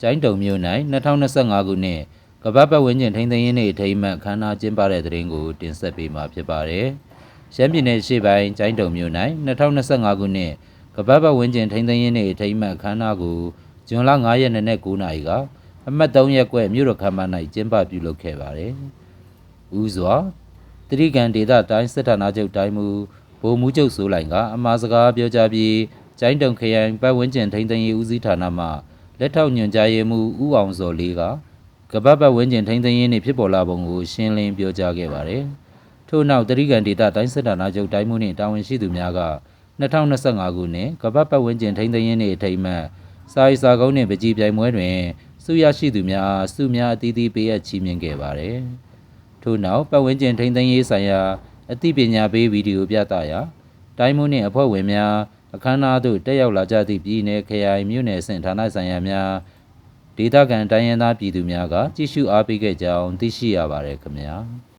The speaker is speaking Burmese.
ကျိုင်းတုံမြို့၌2025ခုနှစ်ကမ္ဘာပတ်ဝန်းကျင်ထိန်းသိမ်းရေးနေ့အထိမ်းအမှတ်အခမ်းအနားကျင်းပတဲ့တဲ့ရင်ကိုတင်ဆက်ပေးမှာဖြစ်ပါတယ်။ရှမ်းပြည်နယ်ရှေ့ပိုင်းကျိုင်းတုံမြို့၌2025ခုနှစ်ကမ္ဘာပတ်ဝန်းကျင်ထိန်းသိမ်းရေးနေ့အထိမ်းအမှတ်အခမ်းအနားကိုဇွန်လ9ရက်နေ့နဲ့9နာရီကအမှတ်3ရက်ကွဲ့မြို့တော်ခမ်းမ၌ကျင်းပပြုလုပ်ခဲ့ပါတယ်။ဦးစွာတတိကန်ဒေသတိုင်းစစ်ဌာနချုပ်တိုင်းမူဗိုလ်မှူးချုပ်စိုးလိုင်ကအမှားစကားပြောကြားပြီးကျိုင်းတုံခရိုင်ပတ်ဝန်းကျင်ထိန်းသိမ်းရေးဦးစီးဌာနမှ လက်ထောက်ညွှန်ကြားရေးမှူးဦးအောင်စောလေးကကမ္ဘာပတ်ဝန်းကျင်ထိန်းသိမ်းရေးနှင့်ဖြစ်ပေါ်လာပုံကိုရှင်းလင်းပြောကြားခဲ့ပါတယ်။ထို့နောက်တတိကန်ဒေသတိုင်းစစ်ဌာနချုပ်တိုင်းမူနှင့်တာဝန်ရှိသူများက2025ခုနှစ်ကမ္ဘာပတ်ဝန်းကျင်ထိန်းသိမ်းရေးနှင့်အထိမ်းအမှတ်စာရေးစာကုန်းနှင့်ပကြီးပြိုင်ပွဲတွင်ဆုရရှိသူများအားဆုများအသီးသီးပေးအပ်ချီးမြှင့်ခဲ့ပါတယ်။ထို့နောက်ပတ်ဝန်းကျင်ထိန်းသိမ်းရေးဆိုင်ရာအသိပညာပေးဗီဒီယိုပြသရာတိုင်းမှုနှင့်အဖွဲ့ဝင်များ အခမ်းအနားသို့တက်ရောက်လာကြသည့်ပြည်내ခရိုင်မြို့နယ်အဆင့်ဌာနဆိုင်ရာများဒေသခံတိုင်းရင်းသားပြည်သူများကကြည့်ရှုအားပေးခဲ့ကြောင်းသိရှိရပါတယ်ခင်ဗျာ။